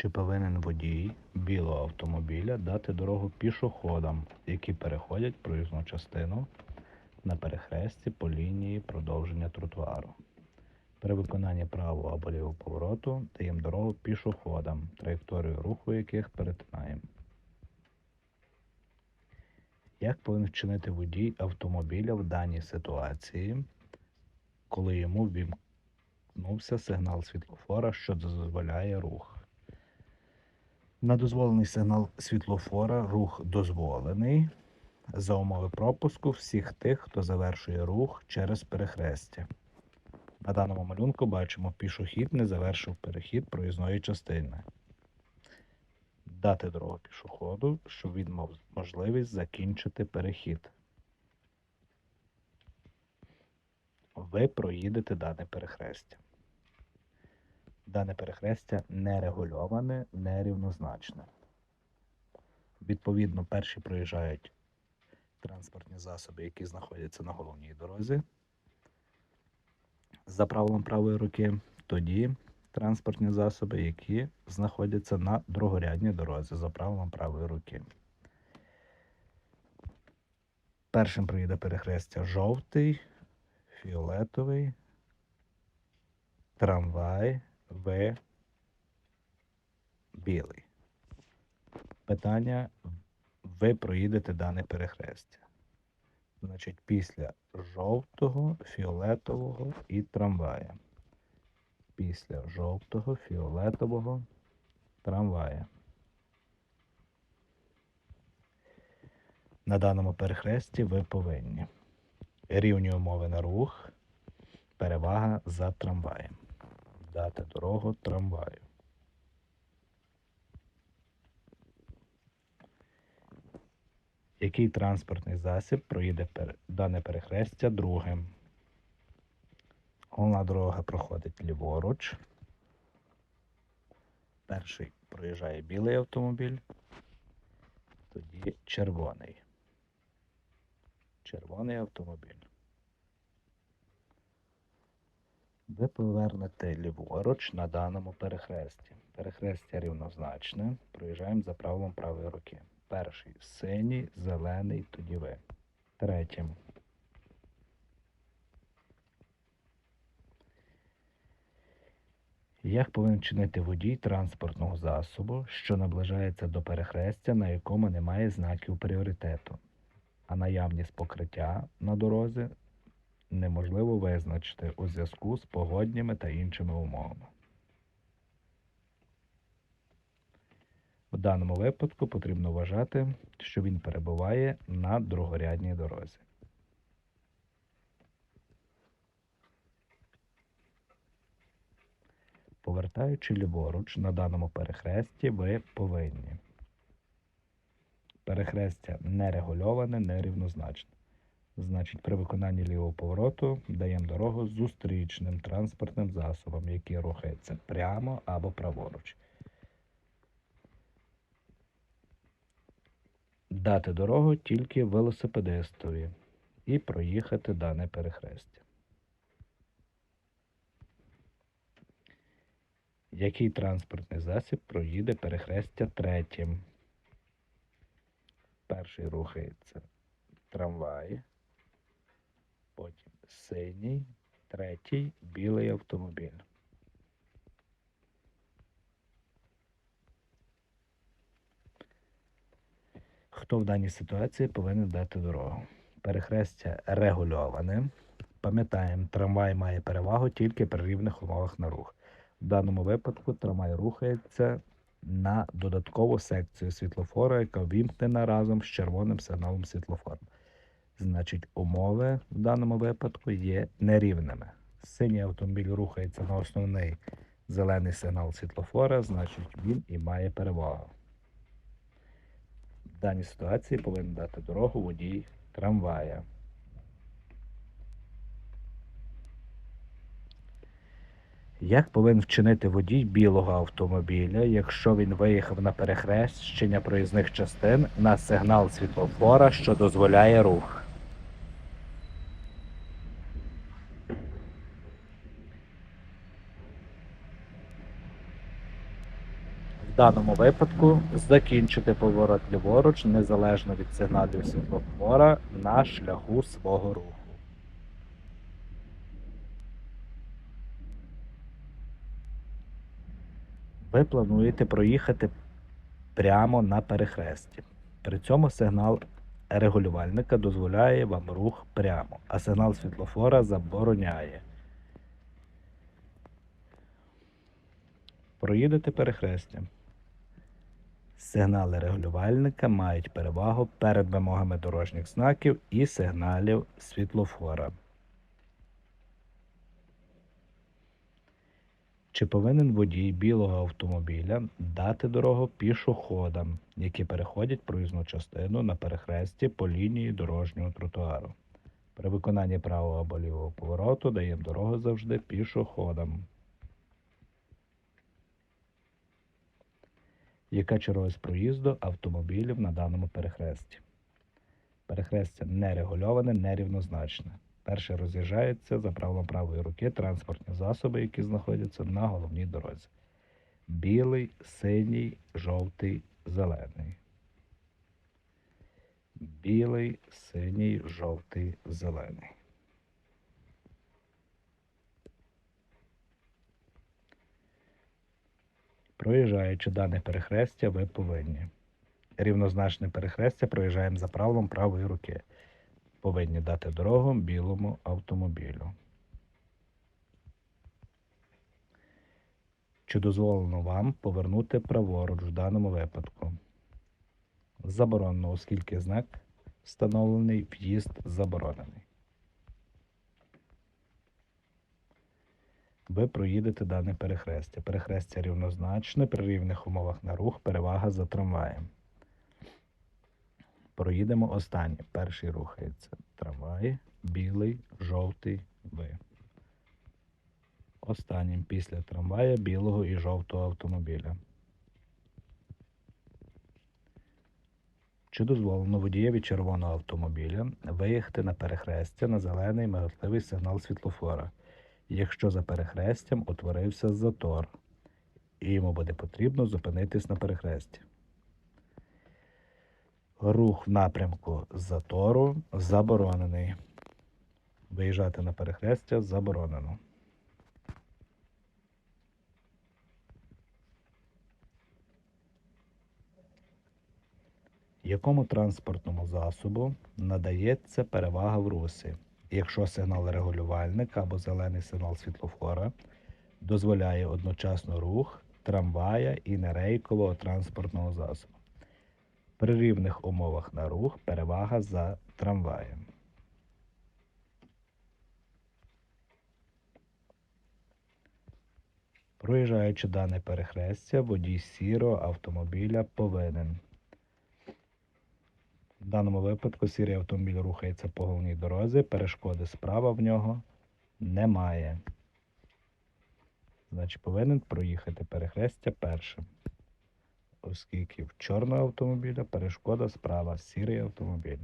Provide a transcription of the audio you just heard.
Чи повинен водій білого автомобіля дати дорогу пішоходам, які переходять проїзну частину на перехресті по лінії продовження тротуару? При виконанні правого або лівого повороту даємо дорогу пішоходам, траєкторію руху яких перетинаємо. Як повинен вчинити водій автомобіля в даній ситуації, коли йому вімкнувся сигнал світлофора, що дозволяє рух? На дозволений сигнал світлофора рух дозволений за умови пропуску всіх тих, хто завершує рух через перехрестя. На даному малюнку бачимо, пішохід не завершив перехід проїзної частини. Дати дорогу пішоходу, щоб він мав можливість закінчити перехід. Ви проїдете дане перехрестя. Дане перехрестя не регульоване, нерівнозначне. Відповідно, перші проїжджають транспортні засоби, які знаходяться на головній дорозі. За правилом правої руки, тоді транспортні засоби, які знаходяться на другорядній дорозі за правилом правої руки. Першим проїде перехрестя жовтий, фіолетовий, трамвай, В, білий. Питання: ви проїдете дане перехрестя. Значить, після жовтого, фіолетового і трамвая. Після жовтого, фіолетового трамвая. На даному перехресті ви повинні. Рівні умови на рух, перевага за трамваєм. Дати дорогу трамваю. Який транспортний засіб проїде дане перехрестя другим? Головна дорога проходить ліворуч. Перший проїжджає білий автомобіль, тоді червоний. Червоний автомобіль. Ви повернете ліворуч на даному перехресті. Перехрестя рівнозначне. Проїжджаємо за правилом правої руки. Перший синій, зелений, тоді ви. Третім. Як повинен чинити водій транспортного засобу, що наближається до перехрестя, на якому немає знаків пріоритету, а наявність покриття на дорозі неможливо визначити у зв'язку з погодніми та іншими умовами. В даному випадку потрібно вважати, що він перебуває на другорядній дорозі. Повертаючи ліворуч на даному перехресті, ви повинні. Перехрестя нерегульоване, нерівнозначне. Значить, при виконанні лівого повороту даємо дорогу зустрічним транспортним засобам, які рухаються прямо або праворуч. Дати дорогу тільки велосипедистові і проїхати дане перехрестя. Який транспортний засіб проїде перехрестя третім? Перший рухається трамвай, потім синій, третій білий автомобіль. Хто в даній ситуації повинен дати дорогу? Перехрестя регульоване. Пам'ятаємо, трамвай має перевагу тільки при рівних умовах на рух. В даному випадку трамвай рухається на додаткову секцію світлофора, яка ввімкнена разом з червоним сигналом світлофора. Значить, умови в даному випадку є нерівними. Синій автомобіль рухається на основний зелений сигнал світлофора, значить він і має перевагу. В даній ситуації повинен дати дорогу водій трамвая. Як повинен вчинити водій білого автомобіля, якщо він виїхав на перехрещення проїзних частин на сигнал світлофора, що дозволяє рух? Даному випадку закінчити поворот ліворуч незалежно від сигналів світлофора на шляху свого руху. Ви плануєте проїхати прямо на перехресті. При цьому сигнал регулювальника дозволяє вам рух прямо, а сигнал світлофора забороняє. Проїдете перехрестя. Сигнали регулювальника мають перевагу перед вимогами дорожніх знаків і сигналів світлофора. Чи повинен водій білого автомобіля дати дорогу пішоходам, які переходять проїзну частину на перехресті по лінії дорожнього тротуару? При виконанні правого або лівого повороту даємо дорогу завжди пішоходам. Яка черговість проїзду автомобілів на даному перехресті? Перехрестя нерегульоване, нерівнозначне. Перший роз'їжджається за правилом правої руки транспортні засоби, які знаходяться на головній дорозі. Білий, синій, жовтий, зелений. Білий, синій, жовтий, зелений. Проїжджаючи дане перехрестя, ви повинні. Рівнозначне перехрестя проїжджаємо за правилом правої руки. Повинні дати дорогу білому автомобілю. Чи дозволено вам повернути праворуч в даному випадку? Заборонено, оскільки знак встановлений в'їзд заборонений. Ви проїдете дане перехрестя. Перехрестя рівнозначне, при рівних умовах на рух, перевага за трамваєм. Проїдемо останнє. Перший рухається трамвай, білий, жовтий, ви. Останнім після трамвая білого і жовтого автомобіля. Чи дозволено водієві червоного автомобіля виїхати на перехрестя на зелений миготливий сигнал світлофора? Якщо за перехрестям утворився затор, і йому буде потрібно зупинитись на перехресті. Рух в напрямку затору заборонений. Виїжджати на перехрестя заборонено. Якому транспортному засобу надається перевага в русі? Якщо сигнал регулювальника або зелений сигнал світлофора дозволяє одночасно рух трамвая і нерейкового транспортного засобу. При рівних умовах на рух перевага за трамваєм. Проїжджаючи дане перехрестя, водій сірого автомобіля повинен в даному випадку сірий автомобіль рухається по головній дорозі, перешкоди справа в нього немає. Значить, повинен проїхати перехрестя першим. Оскільки в чорного автомобіля перешкода справа, сірий автомобіль.